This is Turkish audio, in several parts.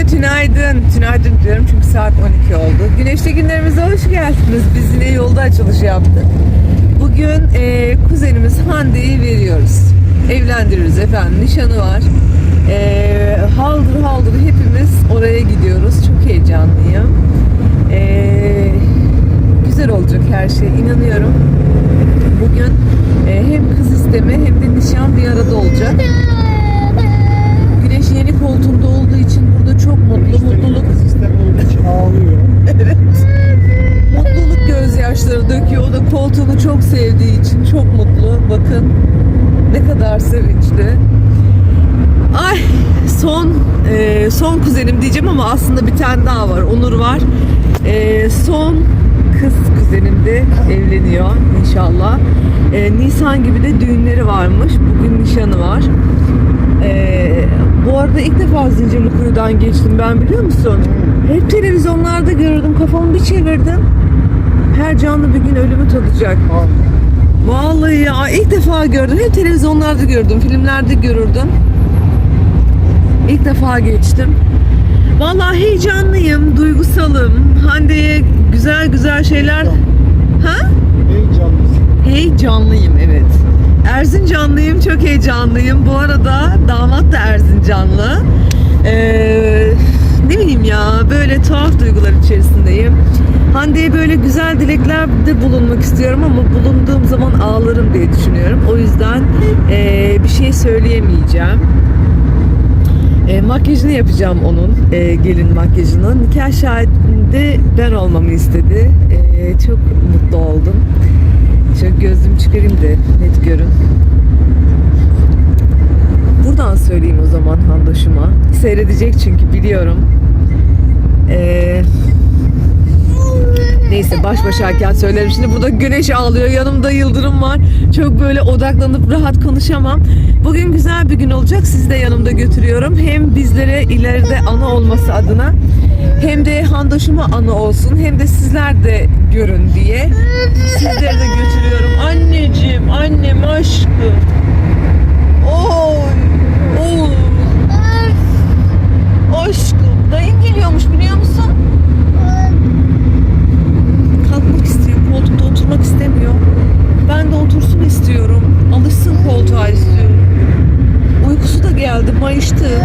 Herkese tünaydın. Tünaydın diyorum çünkü saat 12 oldu. Güneşli günlerimize hoş geldiniz. Biz yine yolda açılış yaptık. Bugün e, kuzenimiz Hande'yi veriyoruz. Evlendiriyoruz efendim. Nişanı var. E, haldır haldır hepimiz oraya gidiyoruz. Çok heyecanlıyım. E, güzel olacak her şey. inanıyorum. Bugün e, hem kız isteme hem de nişan bir arada olacak. Yeni koltuğunda olduğu için burada çok mutlu. Mutluluk Sistem olduğu için ağlıyor. Evet. Mutluluk gözyaşları döküyor. O da koltuğunu çok sevdiği için çok mutlu. Bakın ne kadar sevinçli. Ay son e, son kuzenim diyeceğim ama aslında bir tane daha var. Onur var. E, son kız kuzenim de evleniyor inşallah. E, Nisan gibi de düğünleri varmış. Bugün nişanı var. E, bu arada ilk defa Zincirlikuyu'dan geçtim ben biliyor musun? Hep televizyonlarda görürdüm. Kafamı bir çevirdim. Her canlı bir gün ölümü tadacak. Vallahi ya ilk defa gördüm. Hep televizyonlarda gördüm, filmlerde görürdüm. İlk defa geçtim. Vallahi heyecanlıyım, duygusalım. Hande'ye güzel güzel şeyler... Ha? Heyecanlısın. Heyecanlıyım evet. Erzincanlıyım, çok heyecanlıyım. Bu arada damat da Erzincanlı. Ee, ne bileyim ya böyle tuhaf duygular içerisindeyim. Hande'ye böyle güzel dileklerde bulunmak istiyorum ama bulunduğum zaman ağlarım diye düşünüyorum. O yüzden ee, bir şey söyleyemeyeceğim. E, makyajını yapacağım onun, e, gelin makyajını. Nikah şahidinde ben olmamı istedi. E, çok mutlu oldum. Şöyle gözlüğümü çıkarayım da net görün. Buradan söyleyeyim o zaman Handoş'uma. Seyredecek çünkü biliyorum. Eee Neyse baş başayken söylerim. Şimdi burada güneş ağlıyor. Yanımda yıldırım var. Çok böyle odaklanıp rahat konuşamam. Bugün güzel bir gün olacak. Sizi de yanımda götürüyorum. Hem bizlere ileride anı olması adına hem de handaşıma anı olsun hem de sizler de görün diye sizleri de götürüyorum. Anneciğim, annem aşkım. Oy, oy. Aşkım, dayın geliyormuş biliyor musun? kalkmak istiyor. Koltukta oturmak istemiyor. Ben de otursun istiyorum. Alışsın koltuğa istiyorum. Uykusu da geldi. Mayıştı.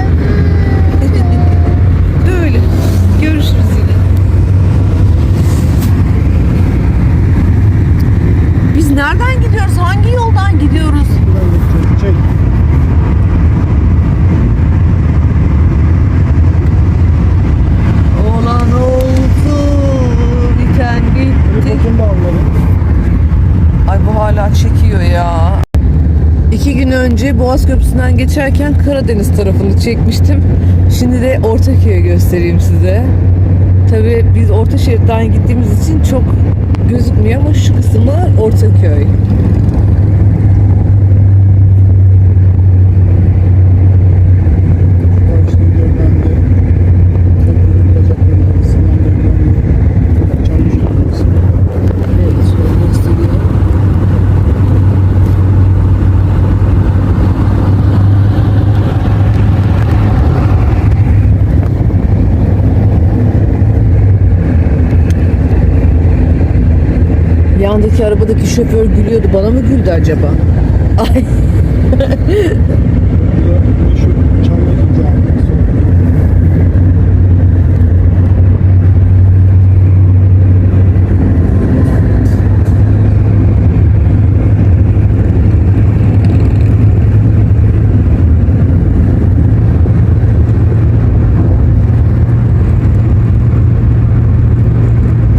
Böyle. Görüşürüz yine. Biz nereden gidiyoruz? Hangi yoldan gidiyoruz? Çek. Olan oldu. Biten bitti. Telefon bağları. Ay bu hala çekiyor ya. İki gün önce Köprüsü'nden geçerken Karadeniz tarafını çekmiştim. Şimdi de Ortaköy'ü göstereyim size. Tabii biz orta şeritten gittiğimiz için çok gözükmüyor ama şu kısmı Ortaköy. Yandaki arabadaki şoför gülüyordu. Bana mı güldü acaba? Ay.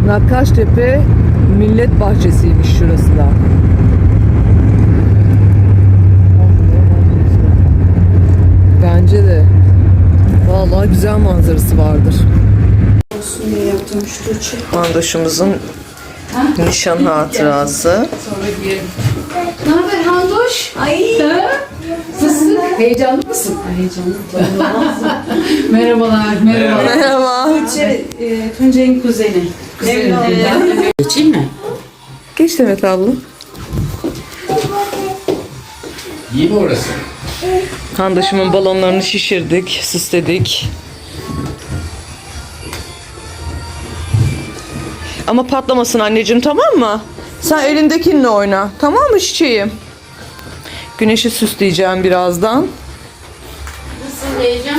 Nakkaştepe Bahçesi'ymiş şurası da. Bence de. Vallahi güzel manzarası vardır. olsun diye yaptım şu. Mandoşumuzun nişan hatırası. Ne haber Handoş? Ay. Nasılsın? Heyecanlı mısın? Heyecanlı. merhabalar, merhabalar. Merhaba. Tuğçe, e, Tuncay'ın kuzeni. Kuzeni. Geçeyim mi? Geç Demet abla. İyi mi orası? Handaşımın balonlarını şişirdik, süsledik. Ama patlamasın anneciğim tamam mı? Sen elindekinle oyna. Tamam mı çiçeğim? Güneşi süsleyeceğim birazdan. Nasıl heyecan?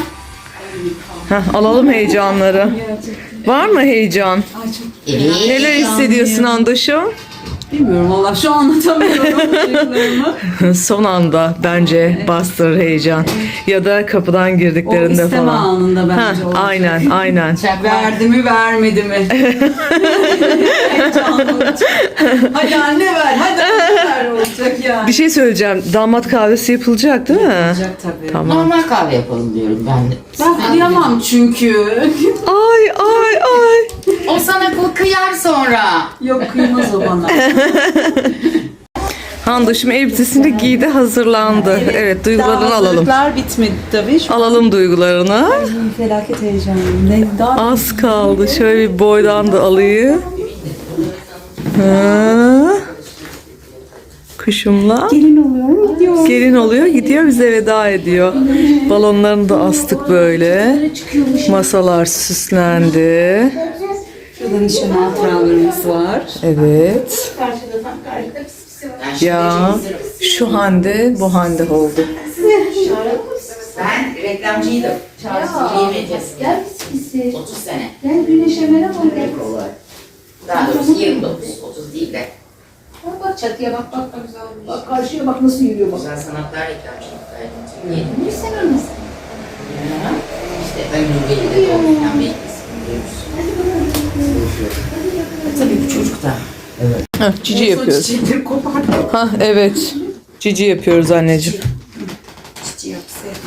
Heh, alalım heyecanları. Var mı heyecan? Neler hissediyorsun andaşım? Bilmiyorum valla şu an anlatamıyorum duygularımı. Son anda bence bastırır heyecan. Ya da kapıdan O girdiklerinde isteme falan. anında Ha, bence olacak. aynen aynen. Verdi mi vermedi mi? Hadi anne ver, hadi anne ver olacak yani. Bir şey söyleyeceğim. Damat kahvesi yapılacak değil mi? Olacak tabii. Tamam. Normal kahve yapalım diyorum ben de. Ben kıyamam çünkü. Ay ay ay. O sana kıl kıyar sonra. Yok kıymaz o bana. Handaşım elbisesini giydi hazırlandı. Evet duygularını Daha alalım. hazırlıklar bitmedi tabii. Şu Alalım duygularını. felaket heyecanlıyım. Ne, daha Az kaldı. Şöyle bir boydan da alayım. Ha. Kuşumla. gelin oluyorum gidiyor. Gelin oluyor gidiyor bize veda ediyor. Balonlarını da astık böyle. Masalar süslendi. Nişan hatıralarımız var. Evet. Ya şu hande bu hande oldu. Ben reklamcıydım. Gel pisi. 30 sene. Gel güneşe merhaba. Daha doğrusu 29, 30 değil de. Bak bak çatıya bak bak bak güzel olmuş. Bak karşıya bak nasıl yürüyor bak. Güzel sanatlar reklamcılık gayet Türkiye'de. Ne sen anlasın? İşte Ömrü Veli'de doğmayan bir ismi duymuşsun. Tabii bu çocuk da. Ha, cici yapıyoruz. Çiçekleri kopardı. Ha evet. Cici yapıyoruz anneciğim. Çiçeği yapsa.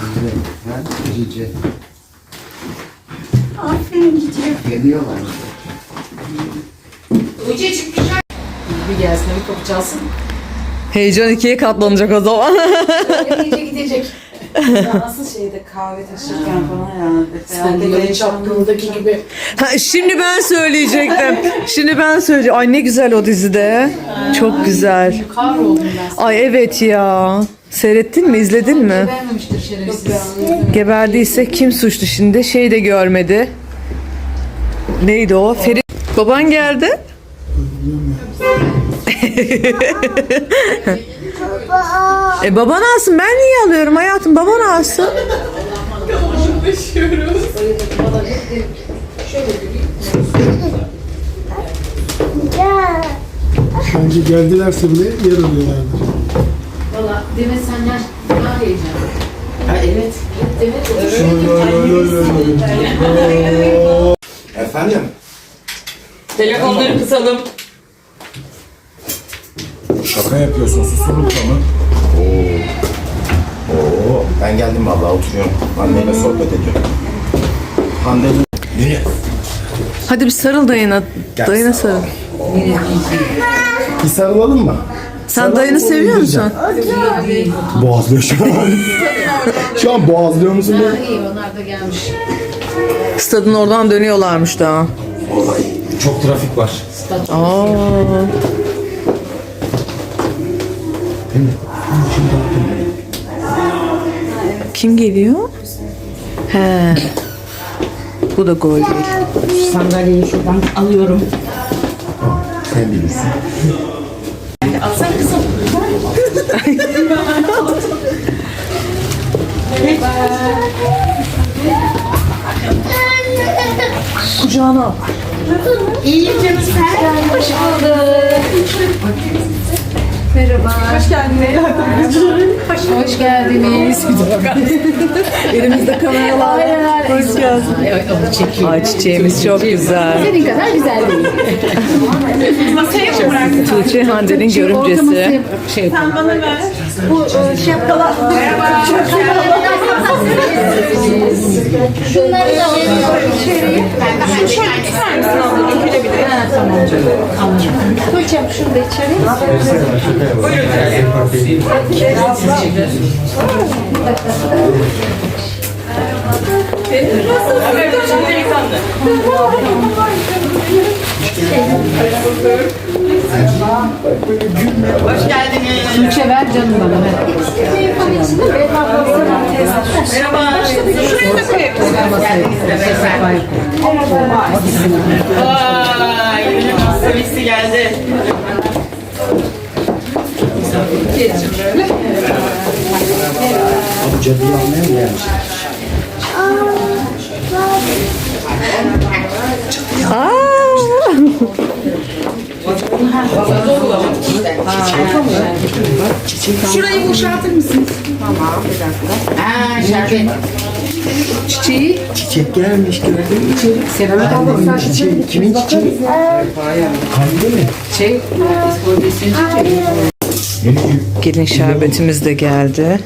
Cici. Aferin çiçeği. Geliyorlar. Tuğçe çıkmış. Bir gelsin bir kapı çalsın. Heyecan ikiye katlanacak o zaman. Gidecek gidecek. Ya asıl şeyde kahve taşırken falan herhalde. Sen de çapkındaki gibi. Ha, şimdi ben söyleyecektim. Şimdi ben söyleyeceğim. Ay ne güzel o dizide. Çok güzel. Kahroldum ben. Ay evet ya. Seyrettin mi? izledin mi? Vermemiştir şerefsiz. Geberdiyse kim suçlu şimdi? Şey de görmedi. Neydi o? Ferit. Baban geldi. e baban alsın. Ben niye alıyorum hayatım? Baban alsın. Bence geldilerse bile yer alıyorlardır. Valla Demet senden daha heyecanlı. Ha, evet. Demet Efendim? Telefonları kısalım. Şaka yapıyorsun susurlukla mı? Oo. Oo. Ben geldim vallahi oturuyorum. Anneyle sohbet ediyorum. Hande Niye? Hadi bir sarıl dayına. Gel Dayına sarıl. Bir sarılalım mı? Sen dayını seviyor musun? Boğazlıyor şu an. şu an boğazlıyor musun beni? iyi onlar da gelmiş. Stadın oradan dönüyorlarmış daha. Vallahi çok trafik var. Aa. Kim geliyor? He. Bu da gol değil. Sandalyeyi şuradan alıyorum. Sen bilirsin. Alsan kızım. Kucağına al. İyiyim canım sen. Hoş Hoş geldiniz. Elimizde kameralar. Hoş geldin. Evet onu çekiyor. Ay çiçeğimiz çok güzel. Senin kadar güzel değil. Tuğçe Hande'nin görümcesi. Şey Bu e, şapkalar. Şunları da alıyorum içeriye. Şu şöyle tutar mısın abla? Dökülebilir. Ha tamam. Koyacağım şunu da içeriye. Tuğçe ver canım bana. Ver. Ailenin hastanesi geldi. Bu cadıyı almaya mı gelmiş? Şurayı boşaltır mısınız? Tamam bir dakika. Aa şerbet. Çiçeği. Çiçek gelmiş gördün mü içeri? Sebemet abla Çiçeği, kimin çiçeği? Hande mi? Şey. Gelin şerbetimiz de geldi.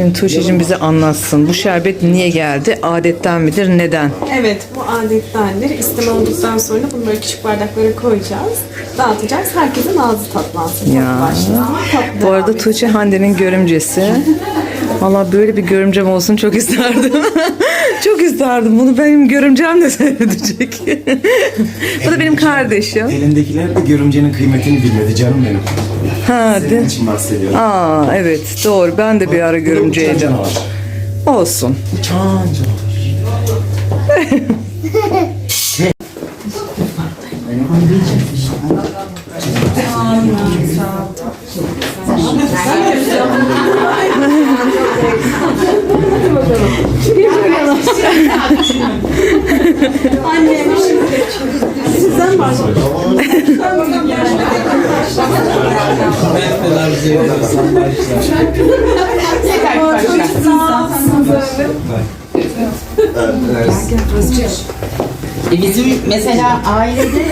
Şimdi Tuğçe'cim bize anlatsın. Bu şerbet niye geldi? Adetten midir? Neden? Evet, bu adettendir. İsteme olduktan sonra böyle küçük bardaklara koyacağız. Dağıtacağız. Herkesin ağzı tatlansın. Ya. Tatlı başlasın. Tatlı Bu arada devam Tuğçe Hande'nin görümcesi. Valla böyle bir görümcem olsun çok isterdim. çok isterdim. Bunu benim görümcem de seyredecek. Bu da benim kardeşim. Elindekiler de görümcenin kıymetini bilmedi canım benim. Ha, Senin de. için bahsediyorum. Aa evet doğru. Ben de bir ara görümceydim. Olsun. Uçan canavar. E bizim mesela ailede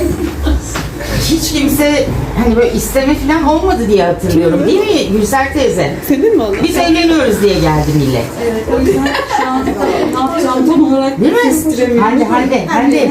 hiç kimse hani böyle isteme falan olmadı diye hatırlıyorum. Değil mi Gülser teyze? Senin mi oldu? Biz evleniyoruz diye geldi millet. Ne yapacağım tam olarak Değil mi? Hande, Hande, Hande.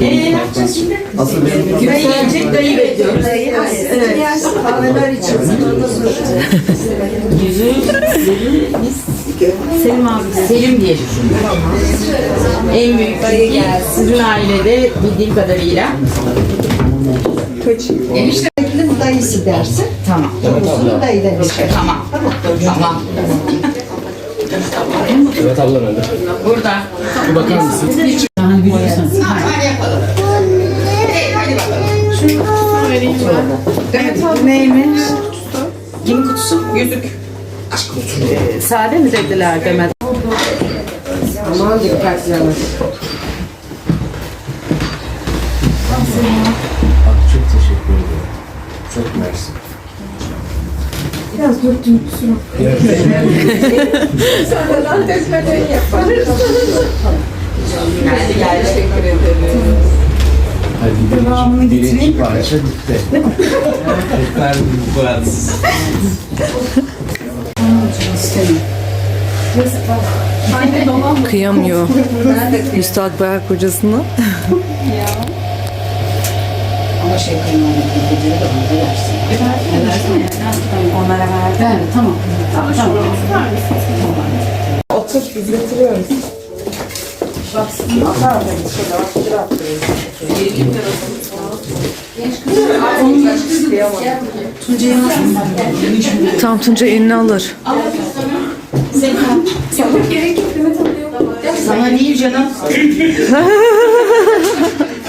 Ee, ne yapacağız şimdi? Dayı gelecek, dayı bekliyoruz. Yüzü, yüzü biz Selim abi. Selim diye düşündüm. En büyük dayı sizin ailede bildiğim kadarıyla. Enişte Dayısı dersin. tamam. Dayı demiş. Tamam. Tamam. Evet abla ben de. Burada. Bir bakar mısın? Ha, hadi yapalım. Hey, hadi bakalım. Evet neymiş? Kimin kutusu? Yüzük. Ee, sade mi dediler Demet? Aman dikkatli olun. Çok teşekkür ederim. Çok mersi. Geldi geldi. Hadi birinci, birinci parça bitti. Ben bu arada. Kıyamıyor. Müstakbel kocasına. Ama şey kıymalı geceleri de bana versin. Ne versin? Onlara ver. Ver tamam. Tamam. tamam. Otur biz getiriyoruz. Tam Tunca elini alır. Sana değil canım.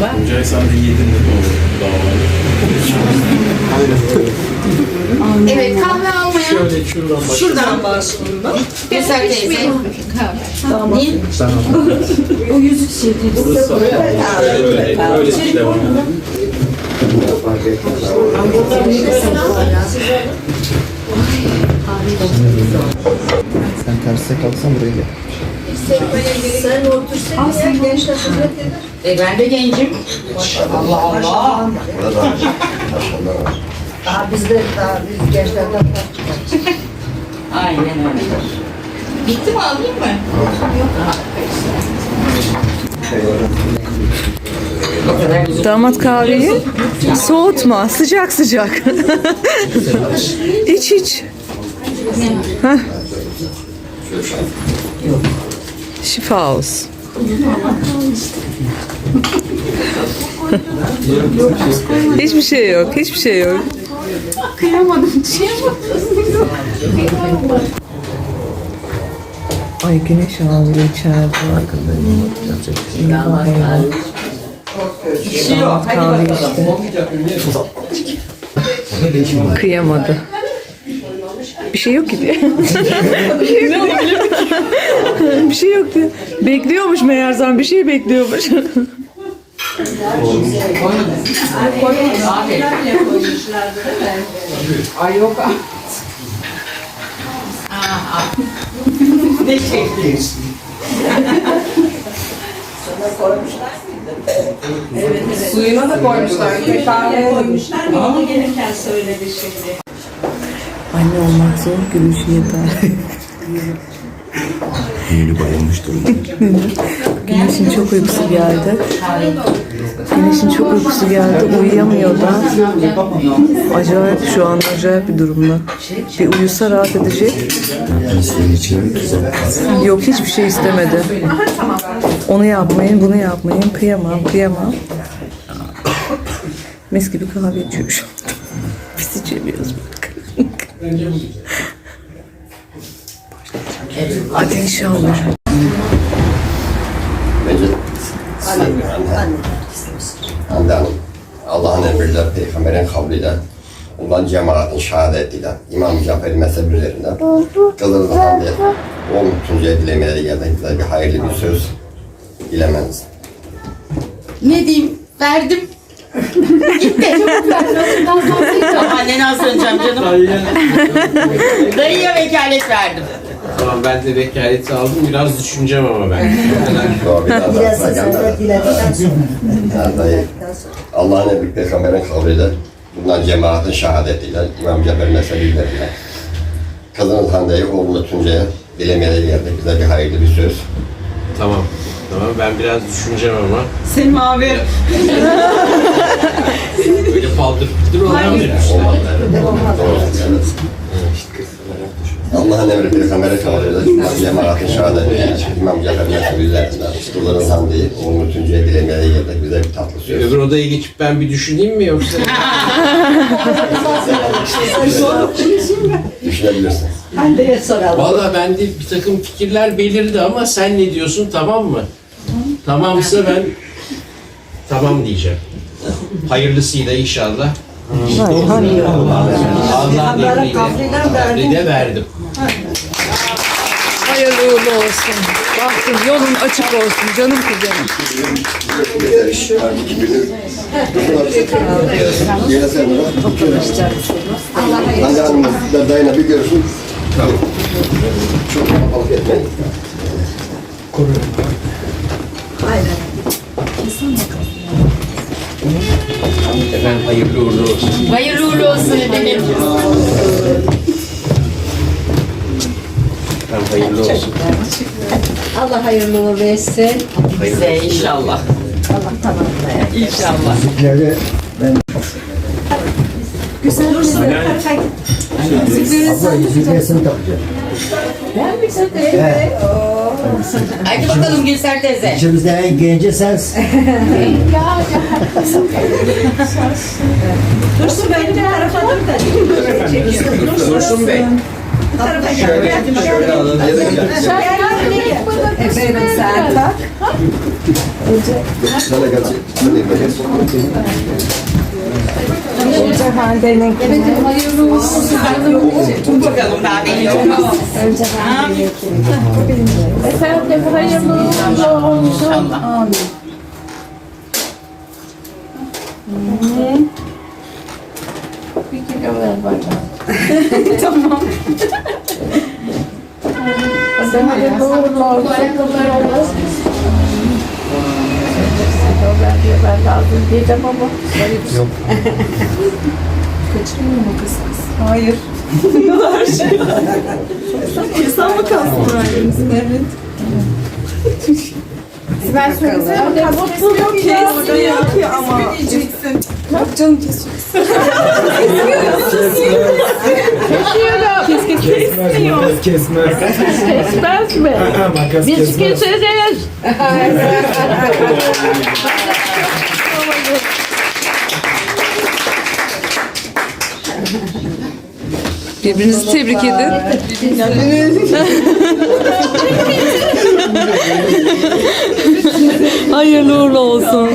Tuncay sen de yedin de doğru. Evet kahve almaya Şöyle şuradan başlayalım. Şuradan başlığında. Gülser teyze. Niye? Öyle, öyle devam edelim. Sen terste kalksan buraya gel. E ben de gencim. Allah Allah. Burada da maşallah. Daha bizde daha biz gençlerden Aynen öyle. Bitti mi alayım mı? Güzel. Damat kahveyi soğutma. Sıcak sıcak. iç iç. Heh. Şifa olsun. Hiçbir şey yok. Hiçbir şey yok. Ay güneş ağlıyor içeride. İşte. Kıyamadı. Bir şey yok ki bir şey yok diye. bir şey yok. Bekliyormuş meğersem bir şey bekliyormuş. Ay yok artık. Aa, aa. ne çekti? Suyuna da koymuşlar. Kahve koymuşlar. Anne olmak zor, gülüşü yeter. Yeni bayılmış durumda. Güneşin çok uykusu geldi. Güneşin çok uykusu geldi. Uyuyamıyor da. Acayip şu an acayip bir durumda. Bir uyusa rahat edecek. Yok hiçbir şey istemedi. Onu yapmayın, bunu yapmayın. Kıyamam, kıyamam. Mis gibi kahve içiyor şu anda. Biz içemiyoruz bak. Hadi inşallah. Mecid Hande Hanım, Allah'ın emriyle, Peygamberin kavliyle, ondan cemaatin şehadetiyle, İmam Cafer'in mezheplerinden, Kızıl Hande, o Tuncay'a dilemeleri geldi. Güzel bir hayırlı bir söz dilemeniz. Ne diyeyim? Verdim. Gitti. Ama annene az söyleyeceğim canım. Dayıya vekalet verdim. Tamam ben de vekaleti aldım. Biraz düşüneceğim ama ben. Doğru biraz daha biraz sonra sonra geldi. diledikten sonra. Yani dayı, Allah'ın emri, Peygamberin kavliyle, bundan cemaatin şehadetiyle, İmam Cafer'in mezhepleriyle, Kızıl Hande'yi oğlunu Tuncay'a dilemeleri geldi. Güzel bir hayırlı bir söz. tamam. Tamam ben biraz düşüneceğim ama. Selim abi. Böyle paldır paldır olabilir. Olmadı, evet. Doğru, evet. Allah'ın emri peygambere kavliyle cemaatin şehadeti İmam Cafer Mesut üzerinden Kızıl'ın hamdi oğlunu Tuncay'a dilemeye geldik güzel bir tatlı söz. Öbür odaya geçip ben bir düşüneyim mi yoksa? Düşünebilirsin. Anneye soralım. Valla bende bir takım fikirler belirdi ama sen ne diyorsun tamam mı? Tamamsa ben tamam diyeceğim. Hayırlısıyla inşallah. Allah'ın emriyle emri de verdim. Hayırlı uğurlu olsun. Baktım yolun açık olsun canım sen bana. Hadi hanım da dayına bir görüşün. Çok kapalık etmeyin. Efendim hayırlı uğurlu olsun. Hayırlı uğurlu olsun efendim. Efendim hayırlı olsun. Allah hayırlı uğurlu etsin. Bize inşallah. Allah tamam. İnşallah. Ben bir sakın. Hadi bakalım Gülser teyze. İçimizde en genci sensin. Dursun Bey bir tarafa dur da. Dursun Bey. Efendim sen tak. Sana gelecek. Sana gelecek. Hande'nin Evet hayırlı olsun. Bakalım daha bekliyorum. önce Hande'nin Efendim hayırlı olsun. İnşallah. Bir kilo ver bana. tamam. Hayırlı uğurlu olsun. Ayakkabılar olsun. Ben diye ben lazım diyeceğim ama. Kaçırmıyor mu kız kız? Hayır. İnsan mı kalsın ailemizin? Evet. Ben söylesem Mutluluk Kesmiyor ki ama. Kesmeyeceksin. Yok canım kesiyorsun. Kes kes kesmiyor. kesmez. kesmez mi? Makas Biz keseriz. Birbirinizi tebrik edin. Hayırlı uğurlu olsun.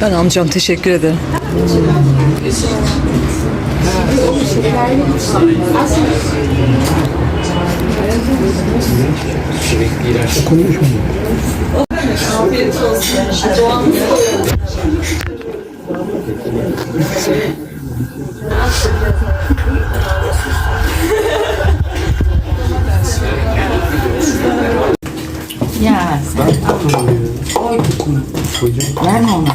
Ben amcam teşekkür ederim. Ya sen. Verme ona.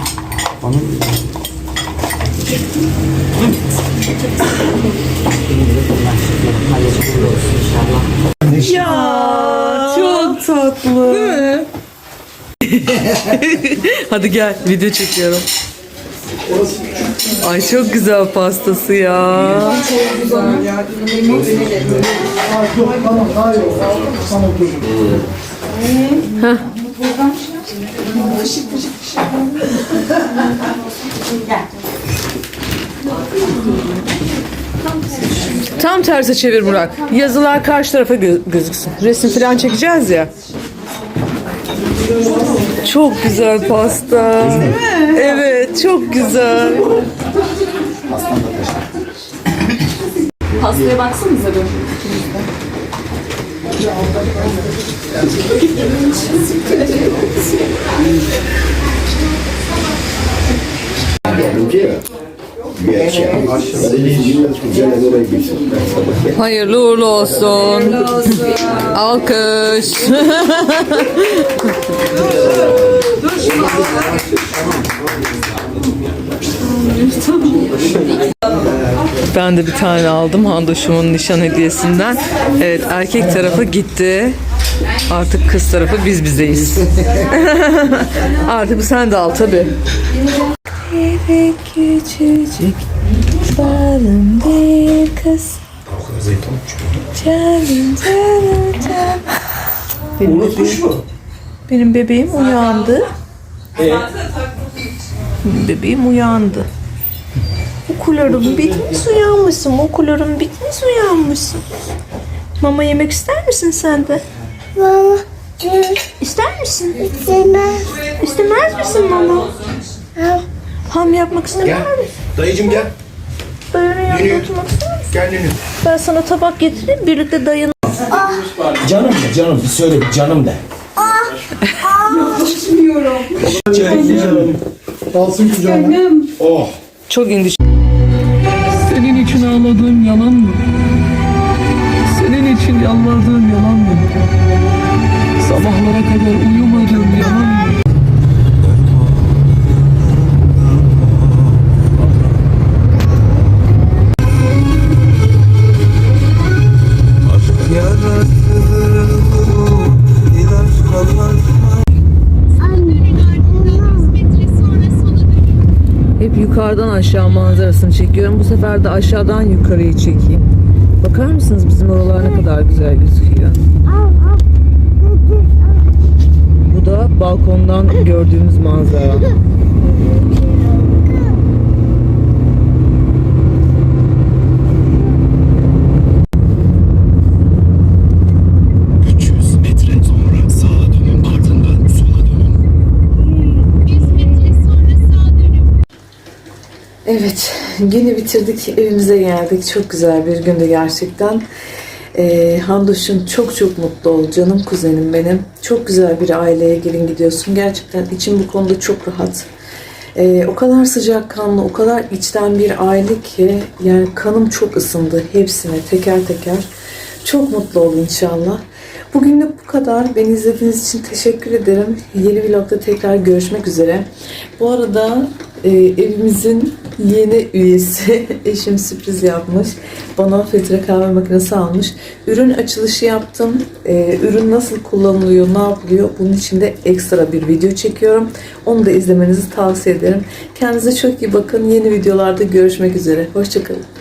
Ya çok tatlı. Değil mi? Hadi gel video çekiyorum. Ay çok güzel pastası ya. Tam tersi çevir Burak. Yazılar karşı tarafa gö- gözüksün. Resim falan çekeceğiz ya. Çok güzel pasta. Evet, çok güzel. Pastaya baksanıza bir. Hayırlı uğurlu olsun. Alkış. Ben de bir tane aldım Handoş'umun nişan hediyesinden. Evet erkek tarafı gitti. Artık kız tarafı biz bizeyiz. Artık sen de al tabi. küçücük balım bir kız. Canım canım canım. Benim bebeğim, benim bebeğim uyandı. Benim bebeğim uyandı. Okullarım bitmiş uyanmışsın. Okullarım bitmiş uyanmışsın. Mama yemek ister misin sen de? Mama. İster misin? İstemez. İstemez misin mama? Ham yapmak istemez misin? Dayıcım gel. Dayının yanında oturmak ister misin? Gel Nünü. Ben sana tabak getireyim birlikte dayın. Canım de canım bir söyle canım de. Canım. Alsın kucağına. Oh. Çok indiş. Senin için ağladığım yalan mı? Senin için yalvardığım yalan mı? Sabahlara kadar uyumadığım yalan mı? Yukarıdan aşağı manzarasını çekiyorum. Bu sefer de aşağıdan yukarıyı çekeyim. Bakar mısınız bizim oralar ne kadar güzel gözüküyor. Bu da balkondan gördüğümüz manzara. Evet, günü bitirdik, evimize geldik. Çok güzel bir gündü gerçekten. Ee, Handoş'un çok çok mutlu ol, canım kuzenim benim. Çok güzel bir aileye gelin gidiyorsun. Gerçekten içim bu konuda çok rahat. Ee, o kadar sıcakkanlı, o kadar içten bir aile ki yani kanım çok ısındı hepsine teker teker. Çok mutlu ol inşallah. Bugünlük bu kadar. Beni izlediğiniz için teşekkür ederim. Yeni vlogda tekrar görüşmek üzere. Bu arada e, evimizin yeni üyesi eşim sürpriz yapmış. Bana filtre kahve makinesi almış. Ürün açılışı yaptım. E, ürün nasıl kullanılıyor, ne yapılıyor? Bunun için de ekstra bir video çekiyorum. Onu da izlemenizi tavsiye ederim. Kendinize çok iyi bakın. Yeni videolarda görüşmek üzere. Hoşçakalın.